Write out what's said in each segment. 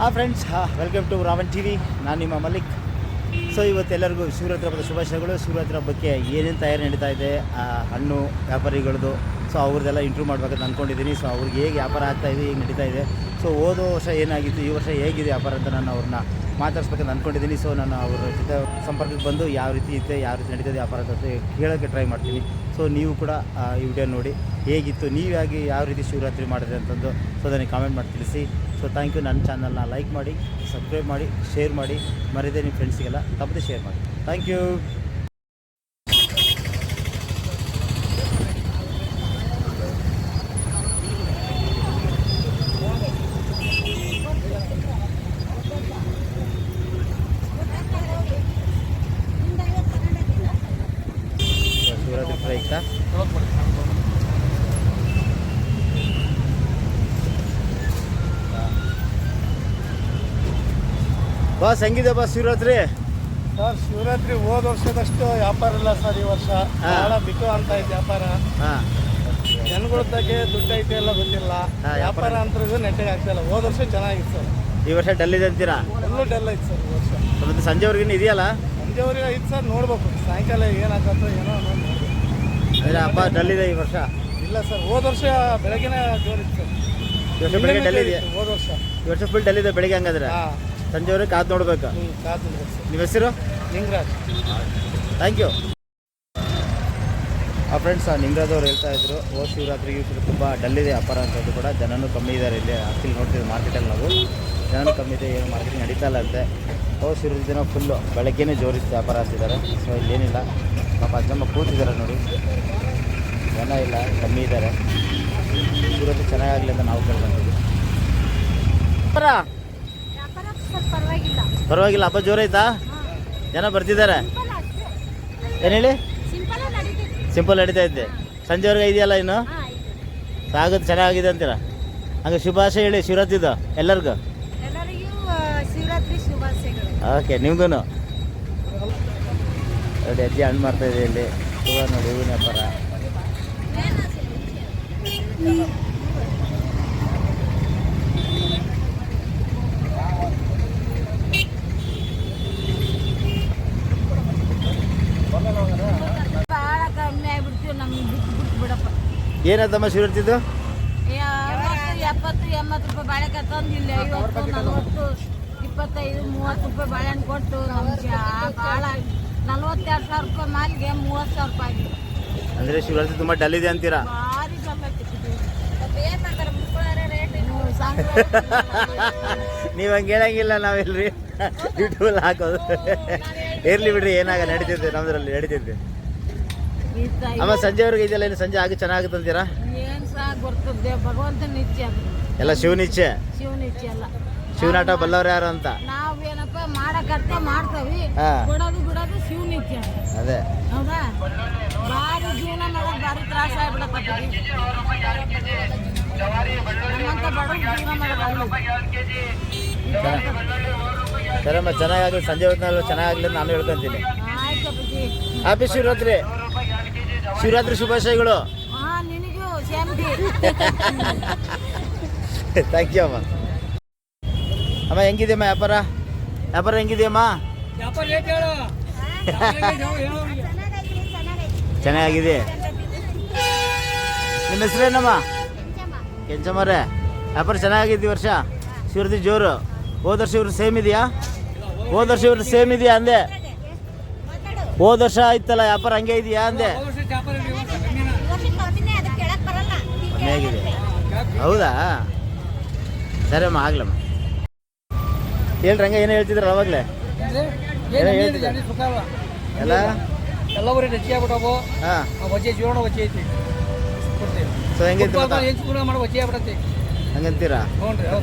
ಹಾಂ friends welcome to Ravan T V ನಾನು ನಿಮ್ಮ ಮಲ್ಲಿಕ್. ಸೊ ಇವತ್ತೆಲ್ಲರಿಗೂ ಶಿವರಾತ್ರಿ ಹಬ್ಬದ ಶುಭಾಶಯಗಳು. ಶಿವರಾತ್ರಿ ಹಬ್ಬಕ್ಕೆ ಏನೇನು ತಯಾರಿ ನಡೀತಾ ಇದೆ? ಆ, ಹಣ್ಣು ವ್ಯಾಪಾರಿಗಳದ್ದು ಸೊ ಅವ್ರದ್ದೆಲ್ಲ ಇಂಟ್ರೂವ್ ಮಾಡ್ಬೇಕಂತ ಅಂದ್ಕೊಂಡಿದ್ದೀನಿ ಸೊ ಅವ್ರಿಗೆ ಹೇಗೆ ವ್ಯಾಪಾರ ಆಗ್ತಾ ಇದೆ, ಹೇಗೆ ನಡೀತಾ ಇದೆ. ಸೊ ಹೋದ ವರ್ಷ ಏನಾಗಿತ್ತು, ಈ ವರ್ಷ ಹೇಗಿದೆ ವ್ಯಾಪಾರ ಅಂತ ನಾನು ಅವ್ರನ್ನ ಮಾತಾಡ್ಸ್ಬೇಕಂತ ಅಂದ್ಕೊಂಡಿದ್ದೀನಿ ಸೊ ನಾನು ಅವ್ರ ಜೊತೆ ಸಂಪರ್ಕಕ್ಕೆ ಬಂದು ಯಾವ ರೀತಿ ಇದೆ, ಯಾವ ರೀತಿ ನಡೀತದೆ ವ್ಯಾಪಾರ ಅಂತ ಕೇಳೋಕ್ಕೆ ಟ್ರೈ ಮಾಡ್ತೀನಿ. ಸೊ ನೀವು ಕೂಡ ಈ ವಿಡಿಯೋ ನೋಡಿ ಹೇಗಿತ್ತು ನೀವಾಗಿ ಯಾವ ರೀತಿ ಶಿವರಾತ್ರಿ ಮಾಡಿದೆ ಅಂತಂದು ಸೊ ನನಗೆ ಕಾಮೆಂಟ್ ಮಾಡಿ ತಿಳಿಸಿ. ಸೊ ಥ್ಯಾಂಕ್ ಯು ನನ್ನ ಚಾನಲ್ನ ಲೈಕ್ ಮಾಡಿ ಸಬ್ಸ್ಕ್ರೈಬ್ ಮಾಡಿ ಶೇರ್ ಮಾಡಿ. ಮರಿದೇ ನಿಮ್ಮ ಫ್ರೆಂಡ್ಸಿಗೆಲ್ಲ ತಪ್ಪದೆ ಶೇರ್ ಮಾಡಿ. ಥ್ಯಾಂಕ್ ಯು ಶಿವರಾತ್ರಿ ಪ್ರಯುಕ್ತ ಬಾಸ್ ಹೆಂಗಿದೆ ಬಾಸ್ ಶಿವರಾತ್ರಿ? ಸರ್ ಶಿವರಾತ್ರಿ ಹೋದ ವರ್ಷದಷ್ಟು ವ್ಯಾಪಾರ ಇಲ್ಲ ಸರ್ ಈ ವರ್ಷ. ಬಹಳ ಬಿಟ್ಟು ಅಂತ ಐತೆ ವ್ಯಾಪಾರ. ಹಾಂ. ಜನಗಳ ಬಗ್ಗೆ ದುಡ್ಡು ಐತೆ ಎಲ್ಲ ಗೊತ್ತಿಲ್ಲ. ವ್ಯಾಪಾರ. ಅಂತ ನೆಟ್ಟಿಗೆ ಆಗ್ತಾ ಇಲ್ಲ. ಹೋದ ವರ್ಷ ಚೆನ್ನಾಗಿತ್ತು ಸರ್. ಈ ವರ್ಷ ಡಲ್ ಇದೆ ಅಂತೀರಾ? ಎಲ್ಲೂ ಡಲ್ ಐತೆ ಸರ್ ಈ ವರ್ಷ. ಮತ್ತೆ ಸಂಜೆವರೆಗಿನ ಇದೆಯಲ್ಲ? ಸಂಜೆವರೆಗೆ ಐತೆ ಸರ್ ನೋಡ್ಬೇಕು. ಸಾಯಂಕಾಲ ಏನಾಗತ್ತೋ ಏನೋ. ಅಂದರೆ ಹಬ್ಬ ಡಲ್ ಇದೆ ಈ ವರ್ಷ? ಇಲ್ಲ ಸರ್ ಹೋದ ವರ್ಷ ಬೆಳಗ್ಗೆನೇ ಜೋರಿತ್ತು ಈ ವರ್ಷ ಸರ್ ಬೆಳಿಗ್ಗೆ ಡಲ್ ಇದೆ. ಹೋದ ವರ್ಷ. ಈ ವರ್ಷ ಫುಲ್ ಡಲ್ ಇದೆ ಬೆಳಿಗ್ಗೆ ಹಂಗಾದ್ರೆ? ಸಂಜೆವರೆಗೆ ಕಾದು ನೋಡ್ಬೇಕು. ನಿಮ್ಮ ಹೆಸರು? ಲಿಂಗರಾಜ್ ಥ್ಯಾಂಕ್ ಯು ಆ ಫ್ರೆಂಡ್ಸ್ ನಿಂಗರಾಜ್ ಅವ್ರು ಹೇಳ್ತಾ ಇದ್ರು ಓ ಶಿವರಾತ್ರಿಗೆ ಕೂಡ ತುಂಬ ಡಲ್ ಇದೆ ವ್ಯಾಪಾರ ಅಂತದ್ದು ಕೂಡ ಜನನೂ ಕಮ್ಮಿ ಇದ್ದಾರೆ ಇಲ್ಲಿ ಆಕ್ಚುಲಿ ನೋಡ್ತಿದ್ವಿ ಮಾರ್ಕೆಟಲ್ಲಿ ನಾವು. ಜನನೂ ಕಮ್ಮಿ ಇದೆ ಏನು ಮಾರ್ಕೆಟಿಂಗ್ ನಡೀತಾ ಇಲ್ಲ ಅಂತೆ. ಓ ಶಿವರಾತ್ರಿ ದಿನ ಫುಲ್ಲು ಬೆಳಗ್ಗೆನೇ ಜೋರಿತ್ತು ವ್ಯಾಪಾರ ಅಂತಿದ್ದಾರೆ ಸೊ ಇಲ್ಲೇನಿಲ್ಲ ಪಾಪ ಅಜ್ಜಮ್ಮ ಕೂತಿದ್ದಾರೆ ನೋಡಿ. ಜನ ಇಲ್ಲ ಕಮ್ಮಿ ಇದ್ದಾರೆ ಶಿವರಾತ್ರಿ ಚೆನ್ನಾಗಾಗಲಿ ಅಂತ ನಾವು ಕೇಳ್ಕೊಂತೀವಿ. ಪರವಾಗಿಲ್ಲ. ಹಬ್ಬ ಜೋರೈತಾ ಜನ ಬರ್ತಿದ್ದಾರೆ? ಏನು ಹೇಳಿ? ಸಿಂಪಲ್ ನಡಿತಾ ಇದ್ದೆ ಸಂಜೆವರೆಗೆ ಇದೆಯಲ್ಲ ಇನ್ನು? ಸಾಗೋದು ಚೆನ್ನಾಗಿದೆ ಅಂತೀರ? ಹಂಗೆ ಶುಭಾಶಯ ಹೇಳಿ ಶಿವರಾತ್ರಿದು ಎಲ್ಲರಿಗೂ. ಎಲ್ಲರಿಗೂ ಶಿವರಾತ್ರಿ ಶುಭಾಶಯಗಳು. ಓಕೆ ನಿಮ್ಗೂ ನೋಡಿ ಅಜ್ಜಿ ಹಣ್ಣು ಮಾಡ್ತಾ ಇದೆ ಇಲ್ಲಿ. ಶುಭ ನೋಡಿ ಹೂವಿನ ವ್ಯಾಪಾರ ಕಮ್ಮಿ ಆಗ್ಬಿಡ್ತೀವಿ ನಮ್ಗೆ ಬಿಟ್ಟು ಬಿಟ್ಟು ಬಿಡಪ್ಪ. ಏನಾಯ್ತಮ್ಮ ಶಿವರ್ತಿದ್ದು ಏ, ಅರವತ್ತು ಎಪ್ಪತ್ತು ಎಂಬತ್ತು ರೂಪಾಯಿ ಬಾಳೆಕಾಯಿ ತಂದು ಇಲ್ಲಿ ಐವತ್ತು ನಲ್ವತ್ತು ಇಪ್ಪತ್ತೈದು ಮೂವತ್ತು ರೂಪಾಯಿ ಬಾಳೆಹಣ್ಣು ಕೊಟ್ಟು ನಮ್ಗೆ ಭಾಳ ನಲ್ವತ್ತೆರಡು ಸಾವಿರ ರೂಪಾಯಿ ಮಾಲಿಗೆ ಮೂವತ್ತು ಸಾವಿರ ರೂಪಾಯಿ ಆಗಿದೆ ಅಂದರೆ ಶಿವರಾತ್ರಿ ತುಂಬ ಡಲ್ ಇದೆ ಅಂತೀರಾ? ಭಾರಿ ಸಂಘ ನೀವು ಹಂಗೆ ಹೇಳಂಗಿಲ್ಲ ನಾವೆಲ್ರಿ. ಯೂಟ್ಯೂಬ್ ಹಾಕೋದು. ಇರ್ಲಿ ಬಿಡ್ರಿ ಏನಾಗ ನಡೀತಿದ್ದೆ ನಮ್ದ್ರಲ್ಲಿ ನಡೀತಿದ್ದೆ ಅಮ್ಮ ಸಂಜೆವರೆಗೆ ಇದೆಯಲ್ಲ ಇನ್ನು ಸಂಜೆ ಆಗಿ ಚೆನ್ನಾಗುತ್ತೆ ಅಂತೀರಾ? ಏನ್ ಸಹ ಗೊತ್ತದೆ ಭಗವಂತನ ನಿತ್ಯ. ಅದು ಎಲ್ಲ ಶಿವನಿಚ್ಛೆ ಶಿವನ ನಿತ್ಯ ಅಲ್ಲ ಶಿವನಾಟ ಬಲ್ಲವ್ರು ಯಾರು ಅಂತ? ನಾವೇನಪ್ಪ ಮಾಡಕರ್ತ ಮಾಡ್ತೇವಿ. ಹಾ. ಬಿಡೋದು ಬಿಡೋದು ಶಿವನ ನಿತ್ಯ. ಅದೇ. ಹೌದಾ? ಭಾರಿ ಜೀವನ ಮಾಡೋದು ಭಾರಿ ತ್ರಾಸ ಆಗ್ಬಿಡಕತ್ತೀವಿ ನಮ್ಮಂತ ಬಡವ್ರು ಜೀವನ ಮಾಡೋದು ಸರಮ್ಮ ಚೆನ್ನಾಗಾಗಲಿ ಸಂಜೆ ಹೊತ್ತಿನಲ್ಲಿ ಚೆನ್ನಾಗಾಗಲಿ ಅಂತ ನಾನು ಹೇಳ್ಕೊಂತೀನಿ. ಆಫೀಸ್ ಬುದ್ಧಿ ಹ್ಯಾಪಿ ಶಿವರಾತ್ರಿ. ಶಿವರಾತ್ರಿ ಶುಭಾಶಯಗಳು. ಥ್ಯಾಂಕ್ ಯು ಅಮ್ಮ. ಅಮ್ಮ ಹೆಂಗಿದೆಯಮ್ಮ ವ್ಯಾಪಾರ? ವ್ಯಾಪಾರ ಹೆಂಗಿದೆಯಮ್ಮ? ಚೆನ್ನಾಗಿದೆ. ನಿಮ್ಮ ಹೆಸರೇನಮ್ಮ ಕೆಂಚಮ್ಮರೇ ವ್ಯಾಪಾರ ಚೆನ್ನಾಗಿದೆ ಈ ವರ್ಷ? ಶಿವರಾತ್ರಿ ಜೋರು. ಹೋದ ವರ್ಷ ಇವ್ರು ಸೇಮ್ ಇದೆಯಾ? ಹೋದ ವರ್ಷ ಇವ್ರು ಸೇಮ್ ಇದೆಯಾ ಅಂದೆ? ಹೋದ ವರ್ಷ ಆಯ್ತಲ್ಲ ವ್ಯಾಪಾರ ಹಂಗೆ ಇದೆಯಾ ಅಂದೆ. ಹೌದಾ ಸರಿ ಸರಮ್ಮ ಆಗ್ಲಮ್ಮ. ಹೇಳ್ರಿ ಹಂಗೆ ಏನೋ ಹೇಳ್ತಿದ್ರಲ್ಲ ಅವಾಗಲೇ? ಏನೋ ಹೇಳ್ತಿದ್ದೆ? ಎಲ್ಲ? ಎಲ್ಲ ಬರೀ ಆಗ್ಬಿಟ್ಟವು. ಜೀವನ ಐತಿ. ಸೊ ಮಾಡಿ ಆಗ್ಬಿಡತ್ತೆ. ಹಂಗಂತೀರಾ?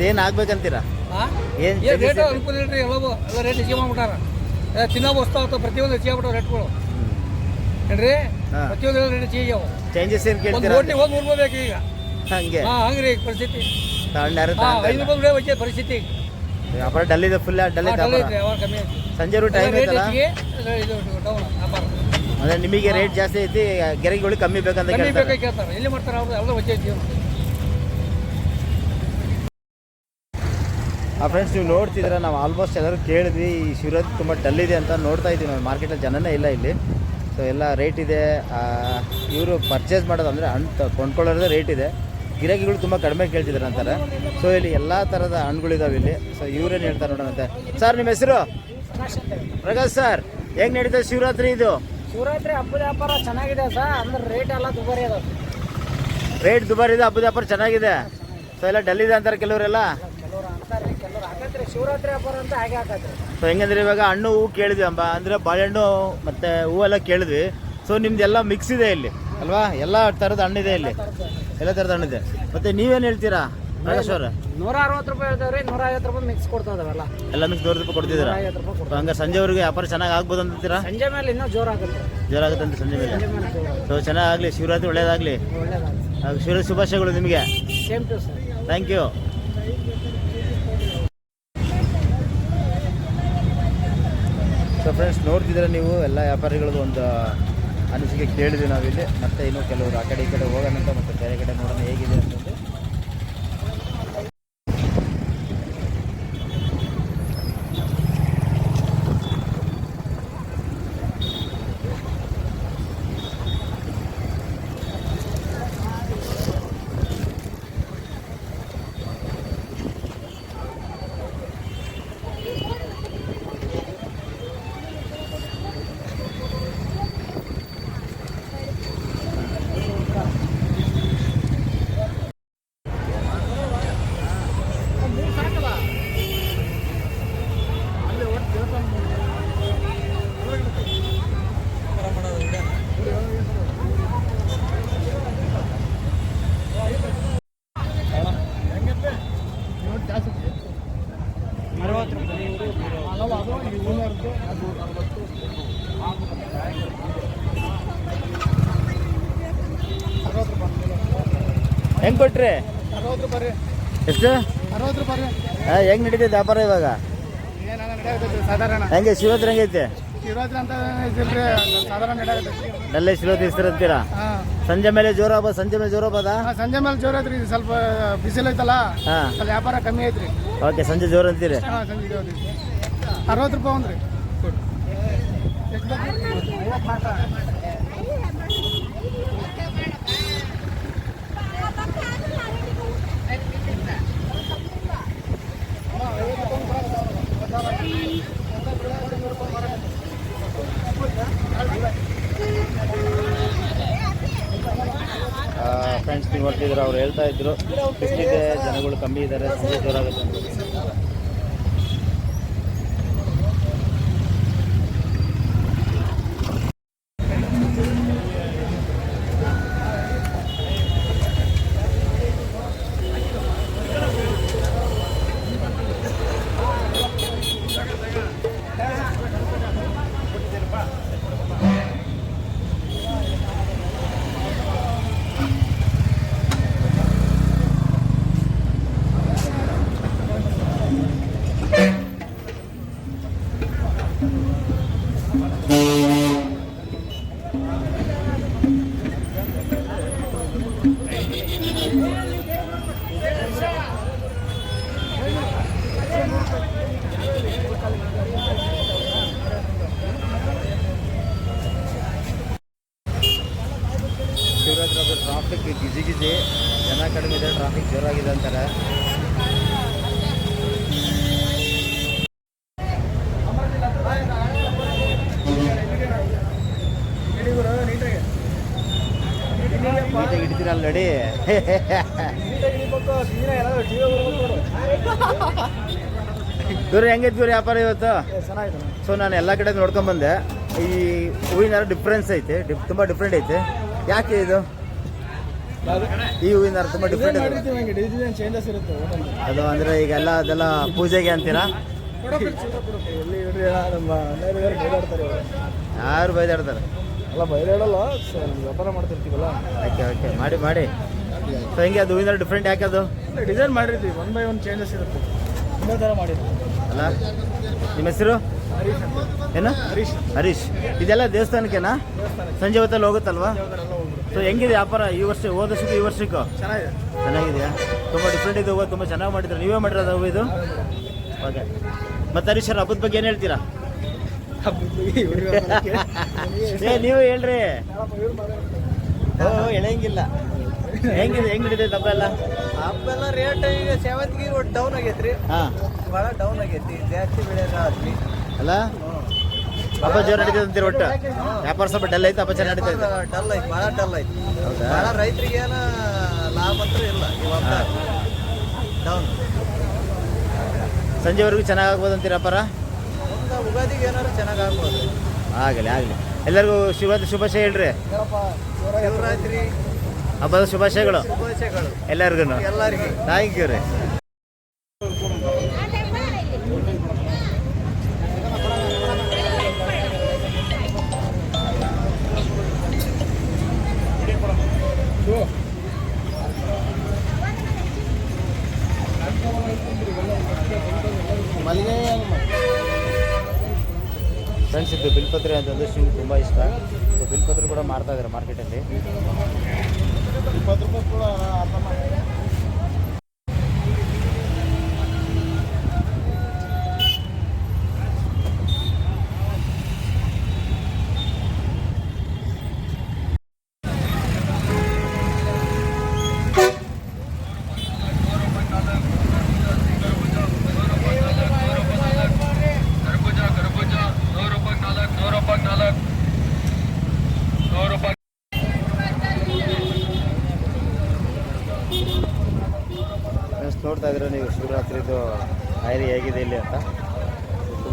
ಏನ್ ಆಗ್ಬೇಕಂತೀರಾ? ಏನ್ ರೇಟ್ ಅನುಕೂಲ ಇಲ್ರಿ ಎಲ್ಲವೂ ಎಲ್ಲ ರೇಟ್ ಹೆಚ್ಚಿಗೆ ಮಾಡ್ಬಿಟ್ಟಾರ. ತಿನ್ನೋ ವಸ್ತು ಆಗ್ತಾವ ಪ್ರತಿಯೊಂದು ಹೆಚ್ಚಿಗೆ ಆಗ್ಬಿಟ್ಟಾವ ರೇಟ್ಗಳು ಏನ್ರಿ. ಪ್ರತಿಯೊಂದು ರೇಟ್ ಹೆಚ್ಚಿಗೆ ಚೇಂಜಸ್ ಏನು ಕೇಳ್ತೀರಾ ಹೋಗಿ ನೋಡ್ಕೋಬೇಕು ಈಗ. ಹಂಗೆ. ಹಾಂ ಹಂಗ್ರಿ ಈಗ ಪರಿಸ್ಥಿತಿ ಐದು ರೂಪಾಯಿ ಪರಿಸ್ಥಿತಿ ವ್ಯಾಪಾರ ಡಲ್ ಇದೆ ಫುಲ್ ಡಲ್ ಇದೆ ವ್ಯಾಪಾರ. ಕಮ್ಮಿ ಐತಿ ಸಂಜೆ ಟೈಮ್ ಇದೆ ಐತಲ್ಲ? ಇದು ಡೌನ್ ವ್ಯಾಪಾರ. ಅಂದ್ರೆ ನಿಮಗೆ ರೇಟ್ ಜಾಸ್ತಿ ಐತಿ ಗೆರೆಗಳು ಕಮ್ಮಿ ಬೇಕಂತ ಕೇಳ್ತಾರೆ. ಎಲ್ಲಿ ಮಾಡ್ತಾರೆ ಎಲ್ಲ ಜೀವನ. ಆ ಫ್ರೆಂಡ್ಸ್ ನೀವು ನೋಡ್ತಿದ್ರೆ ನಾವು ಆಲ್ಮೋಸ್ಟ್ ಎಲ್ಲರೂ ಕೇಳಿದ್ವಿ ಈ ಶಿವರಾತ್ರಿ ತುಂಬ ಡಲ್ ಇದೆ ಅಂತ ನೋಡ್ತಾ ಇದ್ದೀವಿ ನಾವು. ಮಾರ್ಕೆಟಲ್ಲಿ ಜನನೇ ಇಲ್ಲ ಇಲ್ಲಿ. ಸೊ ಎಲ್ಲ ರೇಟ್ ಇದೆ. ಇವರು ಪರ್ಚೇಸ್ ಮಾಡೋದು ಅಂದರೆ ಹಣ್ಣು ಕೊಂಡ್ಕೊಳ್ಳೋದೇ ರೇಟ್ ಇದೆ. ಗಿರಾಕಿಗಳು ತುಂಬ ಕಡಿಮೆ ಕೇಳ್ತಿದ್ದಾರೆ ಅಂತಾರೆ. ಸೊ ಇಲ್ಲಿ ಎಲ್ಲ ಥರದ ಹಣ್ಣುಗಳಿದಾವೆ ಇಲ್ಲಿ. ಸೊ ಇವರೇನು ಹೇಳ್ತಾರೆ ನೋಡೋಣಂತೆ ಸರ್ ನಿಮ್ಮ ಹೆಸರು? ಪ್ರಕಾಶ್ ಸರ್ ಹೆಂಗೆ ನಡೀತದೆ ಶಿವರಾತ್ರಿ ಇದು? ಶಿವರಾತ್ರಿ ಹಬ್ಬದ ವ್ಯಾಪಾರ ಚೆನ್ನಾಗಿದೆ ಸರ್. ಅಂದ್ರೆ ರೇಟ್ ಎಲ್ಲ ದುಬಾರಿ ಅದ ರೇಟ್ ದುಬಾರಿ ಇದೆ ಹಬ್ಬದ ವ್ಯಾಪಾರ ಚೆನ್ನಾಗಿದೆ. ಸೊ ಎಲ್ಲ ಡಲ್ ಇದೆ ಅಂತಾರೆ ಕೆಲವರೆಲ್ಲ ಕೆಲವ್ರು ಅಂತಾರೆ ಕೆಲವ್ರು ಹಾಕತ್ರಿ ಶಿವರಾತ್ರಿ ಅಂತ ಹಾಗೆ ಹಾಕತ್ರಿ ಸೊ ಹೆಂಗಂದ್ರೆ ಇವಾಗ ಹಣ್ಣು ಹೂ ಕೇಳಿದ್ವಿ ಅಂಬ ಅಂದ್ರೆ ಬಾಳೆಹಣ್ಣು ಮತ್ತು ಹೂವೆಲ್ಲ ಕೇಳಿದ್ವಿ. ಸೊ ನಿಮ್ದೆಲ್ಲ ಮಿಕ್ಸ್ ಇದೆ ಇಲ್ಲಿ ಅಲ್ವಾ? ಎಲ್ಲ ಥರದ ಹಣ್ಣಿದೆ ಇಲ್ಲಿ. ಎಲ್ಲ ಥರದ ಹಣ್ಣಿದೆ. ಮತ್ತೆ ನೀವೇನು ಹೇಳ್ತೀರಾ ಪ್ರಕಾಶ್ ಅವ್ರೆ? ನೂರ ಅರವತ್ತು ರೂಪಾಯಿ ಹೇಳ್ತೇವ್ರಿ ನೂರ ಐವತ್ತು ರೂಪಾಯಿ ಮಿಕ್ಸ್ ಕೊಡ್ತಾ ಇದಾವೆಲ್ಲ ಎಲ್ಲ ಮಿಕ್ಸ್ ನೂರು ರೂಪಾಯಿ ಕೊಡ್ತಿದ್ದೀರಾ? ಐವತ್ತು ರೂಪಾಯಿ ಸೊ ಹಂಗೆ ಸಂಜೆವರೆಗೆ ವ್ಯಾಪಾರ ಚೆನ್ನಾಗಿ ಆಗ್ಬೋದು ಅಂತೀರಾ ಸಂಜೆ ಮೇಲೆ ಇನ್ನೂ ಜೋರಾಗುತ್ತೆ. ಜೋರಾಗುತ್ತೆ ಅಂತ ಸಂಜೆ ಮೇಲೆ. ಸಂಜೆ ಮೇಲೆ ಜೋರ ಸೊ ಚೆನ್ನಾಗಲಿ ಶಿವರಾತ್ರಿ ಒಳ್ಳೇದಾಗಲಿ. ಒಳ್ಳೇದಾಗುತ್ತೆ ಶಿವರಾತ್ರಿ ಶುಭಾಶಯಗಳು ನಿಮಗೆ. Same to sir thank you so friends ನೋಡ್ತಿದ್ರೆ ನೀವು? ಎಲ್ಲ ವ್ಯಾಪಾರಿಗಳದ್ದು ಒಂದು ಅನಿಸಿಕೆ ಕೇಳಿದ್ವಿ ನಾವಿಲ್ಲಿ. ಮತ್ತೆ ಇನ್ನು ಕೆಲವರು ಆ ಕಡೆ ಈ ಕಡೆ ಹೋಗೋಣ ಅಂತ ಮತ್ತೆ ಬೇರೆ ಕಡೆ ನೋಡೋಣ ಹೇಗಿದೆ ಅಂತಂದು. ಕೊಟ್ರಿ? ಎಷ್ಟು? ಹೆಂಗ್ ನಡೀತೈತೆ ವ್ಯಾಪಾರ ಇವಾಗ? ಹೆಂಗೆ ಶಿವರಾತ್ರಿ ಹೆಂಗೈತೆ? ನಲ್ಲೇ ಶಿವರಾತ್ರಿ ಇರ್ತೀರಾ ಹಾಂ. ಸಂಜೆ ಮೇಲೆ ಜೋರ ಹಬ್ಬ ಸಂಜೆ ಮೇಲೆ ಜೋರ ಹಬ್ಬದ? ಸಂಜೆ ಮೇಲೆ ಜೋರ ಐತ್ರಿ ಸ್ವಲ್ಪ ಬಿಸಿಲು ಐತಲ್ಲ ಸ್ವಲ್ಪ ವ್ಯಾಪಾರ ಕಮ್ಮಿ ಐತ್ರಿ. ಓಕೆ ಸಂಜೆ ಜೋರ ಅಂತೀರಿ? ಅರವತ್ತು ರೂಪಾಯಿ ಒಂದ್ರಿ ಫ್ರೆಂಡ್ಸ್ ನೀವು ನೋಡ್ತಿದ್ರು ಅವ್ರು ಹೇಳ್ತಾ ಇದ್ರು ಜನಗಳು ಕಮ್ಮಿ ಇದ್ದಾರೆ ಸಂಜೆ ಜೋರಾಗುತ್ತೆ ಅಂತ ಶಿವರಾತ್ರಿ ಹಬ್ಬ ಟ್ರಾಫಿಕ್ ಗಿಜಿ ಗಿಜಿ ಜನ ಕಡಿಮೆ ಇದೆ ಟ್ರಾಫಿಕ್ ಜೋರಾಗಿದೆ ಅಂತಾರೆ ನೀಟಾಗಿ ಹಿಡಿತೀರಲ್ಲ ನಡಿ. ಇವ್ರು ಹೆಂಗೈತಿ ಇವ್ರು ವ್ಯಾಪಾರ ಇವತ್ತು? ಸೊ ನಾನು ಎಲ್ಲ ಕಡೆ ನೋಡ್ಕೊಂಬಂದೆ ಈ ಹೂವಿನ ಡಿಫ್ರೆನ್ಸ್ ಐತೆ. ತುಂಬಾ ಡಿಫ್ರೆಂಟ್ ಐತೆ. ಯಾಕೆ ಇದು? ಈ ಹೂವಿನ ತುಂಬ ಡಿಫ್ರೆಂಟ್ ಅದು ಅಂದರೆ ಈಗ ಎಲ್ಲ ಅದೆಲ್ಲ ಪೂಜೆಗೆ ಅಂತೀರಾ. ಯಾರು ಬೈದಾಡ್ತಾರೆ ಅಲ್ಲ ಬೈದಾಡಲ್ಲ ವ್ಯಾಪಾರ ಮಾಡ್ತಿರ್ತೀವಲ್ಲ? ಓಕೆ ಓಕೆ ಮಾಡಿ ಮಾಡಿ. ಸೊ ಹೆಂಗೆ ಅದು? ಹೂವಿನ ಡಿಫ್ರೆಂಟ್ ಯಾಕೆ ಅದು? ಡಿಸೈನ್ ಮಾಡಿರ್ತೀವಿ. ಒನ್ ಬೈ ಒನ್ ಚೇಂಜಸ್ ಇರುತ್ತೆ. ತುಂಬ ಥರ ಮಾಡಿರ್ತೀವಿ ಅಲ್ಲ? ನಿಮ್ಮ ಹೆಸರು? ಏನು? ಹರೀಶ್ ಹರೀಶ್. ಇದೆಲ್ಲ ದೇವಸ್ಥಾನಕ್ಕೆನಾ? ಸಂಜೆ ಹೊತ್ತಲ್ಲಿ ಹೋಗುತ್ತಲ್ವಾ? ಸೊ ಹೆಂಗಿದೆ ವ್ಯಾಪಾರ ಈ ವರ್ಷ ಹೋದಷ್ಟು ವರ್ಷಕ್ಕೂ ಈ ವರ್ಷಕ್ಕೂ? ಚೆನ್ನಾಗಿದೆ. ಚೆನ್ನಾಗಿದೆಯಾ? ತುಂಬ ಡಿಫ್ರೆಂಟ್ ಇದೆ ಹೂವು ತುಂಬ ಚೆನ್ನಾಗಿ ಮಾಡಿದ್ರು ನೀವೇ ಮಾಡಿರೋದು ಹೂವು ಇದು ಓಕೆ ಮತ್ತು ಹರೀಶ್ ಸರ್ ಹಬ್ಬದ ಬಗ್ಗೆ ಏನು ಹೇಳ್ತೀರಾ? ಏ ನೀವು ಹೇಳ್ರಿ. ಓ ಎಳೆಯಂಗಿಲ್ಲ. ಹೆಂಗಿದೆ ಹೆಂಗ್ ನಡೀತೈತೆ ಹಬ್ಬ ಎಲ್ಲ? ಹಬ್ಬೆಲ್ಲ ರೇಟ್ ಈಗ ಸೇವಂತಿಗೆ ಡೌನ್ ಆಗೈತ್ರಿ. ಹಾಂ. ಭಾಳ ಡೌನ್ ಆಗೈತಿ ಜಾಸ್ತಿ ಬೆಳೆ ಆದ್ರಿ ಅಲ್ಲ? ಹಬ್ಬ ಜೋರ್ ನಡೀತದೆ ಅಂತೀರಿ ಒಟ್ಟು? ವ್ಯಾಪಾರ ಸ್ವಲ್ಪ ಡಲ್ ಐತೆ ಹಬ್ಬ ಚೆನ್ನಾಗಿ ನಡೀತೈತೆ? ಡಲ್ ಐತಿ ಭಾಳ ಡಲ್ ಐತಿ ಭಾಳ ರೈತರಿಗೆ ಏನ ಲಾಭ ಅಂತೂ ಇಲ್ಲ ಇವಾಗ. ಡೌನ್ ಸಂಜೆವರೆಗೂ ಚೆನ್ನಾಗಿ ಆಗ್ಬೋದು ಅಂತೀರಿ ವ್ಯಾಪಾರ? ಮುಂದೆ ಉಗಾದಿಗೆ ಏನಾರು ಚೆನ್ನಾಗಿ ಆಗ್ಬೋದು. ಆಗಲಿ ಆಗಲಿ. ಎಲ್ಲರಿಗೂ ಶಿವರಾತ್ರಿ ಶುಭಾಶಯ ಹೇಳ್ರಿ. ಶಿವರಾತ್ರಿ ಹಬ್ಬದ ಶುಭಾಶಯಗಳು. ಶುಭಾಶಯಗಳು. ಎಲ್ಲರಿಗೂ ಎಲ್ಲರಿಗೂ. ಥ್ಯಾಂಕ್ ಯು ರೀ. ಅಂತ ಬಿಲ್ಪತ್ರೆ ಅಂತಂದ್ರೆ ಶಿವ್ ತುಂಬ ಇಷ್ಟ. ಸೊ ಬಿಲ್ಪತ್ರೆ ಕೂಡ ಮಾಡ್ತಾ ಇದ್ದಾರೆ ಮಾರ್ಕೆಟಲ್ಲಿ.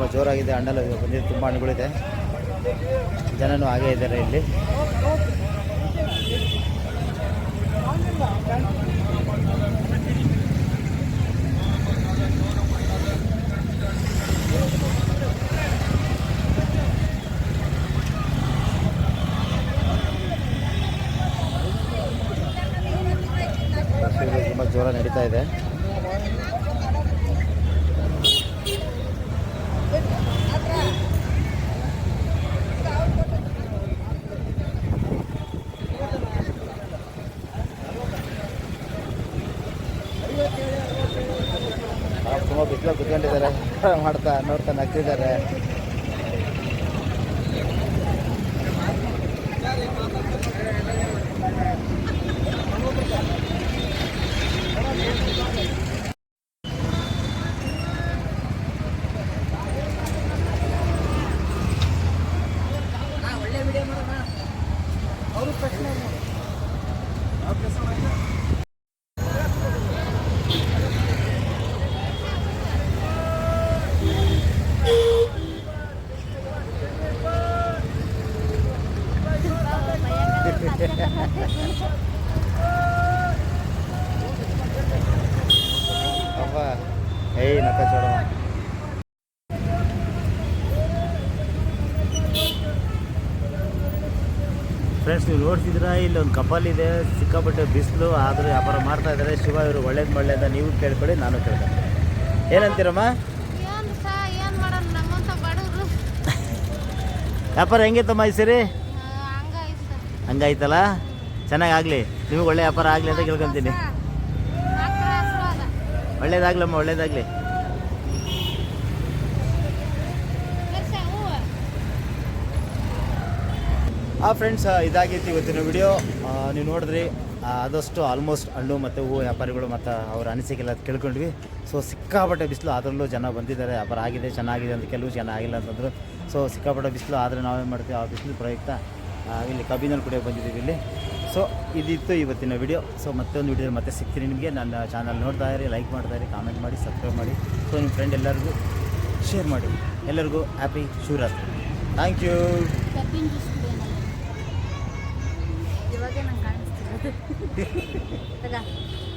ತುಂಬ ಜೋರಾಗಿದೆ. ಹಣ್ಣೆಲ್ಲ ಬಂದಿದೆ. ತುಂಬ ಹಣ್ಣುಗಳಿದೆ. ಜನನು ಹಾಗೇ ಇದ್ದಾರೆ ಇಲ್ಲಿ. ತುಂಬ ಜೋರ ನಡೀತಾ ಇದೆ ತುಂಬ ಬಿಸಿಲು ಕುತ್ಕೊಂಡಿದ್ದಾರೆ ಮಾಡ್ತಾ ನೋಡ್ತಾ ನಗ್ತಿದ್ದಾರೆ. ಏಯ್ ನಕ್ಕ ಫ್ರೆಂಡ್ಸ್ ನೀವು ನೋಡ್ತಿದ್ದೀರಾ? ಇಲ್ಲಿ ಒಂದು ಕಪಲ್ ಇದೆ. ಸಿಕ್ಕಾಪಟ್ಟೆ ಬಿಸಿಲು ಆದರೆ ವ್ಯಾಪಾರ ಮಾಡ್ತಾ ಇದ್ದಾರೆ. ಶಿವ ಇವರು ಒಳ್ಳೇದು ಒಳ್ಳೇದ ನೀವು ಕೇಳ್ಕೊಳ್ಳಿ ನಾನು ಕೇಳ್ಕೊಂಡೆ ಏನಂತೀರಮ್ಮ? ವ್ಯಾಪಾರ ಹೆಂಗಿತ್ತಮ್ಮ ಈ ಸರ್? ಹಂಗಾಯ್ತಲ್ಲ? ಚೆನ್ನಾಗಾಗಲಿ. ನಿಮಗೆ ಒಳ್ಳೆ ವ್ಯಾಪಾರ ಆಗಲಿ ಅಂತ ಕೇಳ್ಕೊತೀನಿ. ಒಳ್ಳೇದಾಗ್ಲಮ್ಮ ಒಳ್ಳೇದಾಗಲಿ. ಆ ಫ್ರೆಂಡ್ಸ್ ಇದಾಗಿತ್ತು ಇವತ್ತಿನ ವಿಡಿಯೋ ನೀವು ನೋಡಿದ್ರಿ ಆದಷ್ಟು ಆಲ್ಮೋಸ್ಟ್ ಹಣ್ಣು ಮತ್ತು ಹೂವು ವ್ಯಾಪಾರಿಗಳು ಮತ್ತು ಅವ್ರ ಅನಿಸಿಕೆಲ್ಲ ಕೇಳ್ಕೊಂಡ್ವಿ ಸೊ ಸಿಕ್ಕಾಪಟ್ಟೆ ಬಿಸಿಲು ಅದರಲ್ಲೂ ಜನ ಬಂದಿದ್ದಾರೆ. ವ್ಯಾಪಾರ ಆಗಿದೆ, ಚೆನ್ನಾಗಿದೆ ಅಂತ, ಕೆಲವು ಜನ ಆಗಿಲ್ಲ ಅಂತಂದರು. ಸೊ ಸಿಕ್ಕಾಪಟ್ಟೆ ಬಿಸಿಲು, ಆದರೆ ನಾವೇನು ಮಾಡ್ತೀವಿ? ಆ ಬಿಸಿಲು ಪ್ರಯುಕ್ತ. ಇಲ್ಲಿ ಕಬ್ಬಿನಲ್ಲಿ ಕುಡಿಯೋಕೆ ಬಂದಿದ್ದೀವಿ ಇಲ್ಲಿ. ಸೊ ಇದಿತ್ತು ಇವತ್ತಿನ ವಿಡಿಯೋ ಸೊ ಮತ್ತೊಂದು ವಿಡಿಯೋ ಮತ್ತೆ ಸಿಗ್ತೀನಿ ನಿಮಗೆ. ನನ್ನ ಚಾನಲ್ ನೋಡ್ತಾ ಇರಿ ಲೈಕ್ ಮಾಡ್ತಾ ಇರಿ ಕಾಮೆಂಟ್ ಮಾಡಿ ಸಬ್ಸ್ಕ್ರೈಬ್ ಮಾಡಿ. ಸೊ ನಿಮ್ಮ ಫ್ರೆಂಡ್ ಎಲ್ಲರಿಗೂ ಶೇರ್ ಮಾಡಿ. ಎಲ್ಲರಿಗೂ ಹ್ಯಾಪಿ ಶಿವರಾತ್ರಿ. ಥ್ಯಾಂಕ್ ಯು ಇವಾಗ ನಂಗೆ ಕಾಣಿಸ್ತಿರೋದು.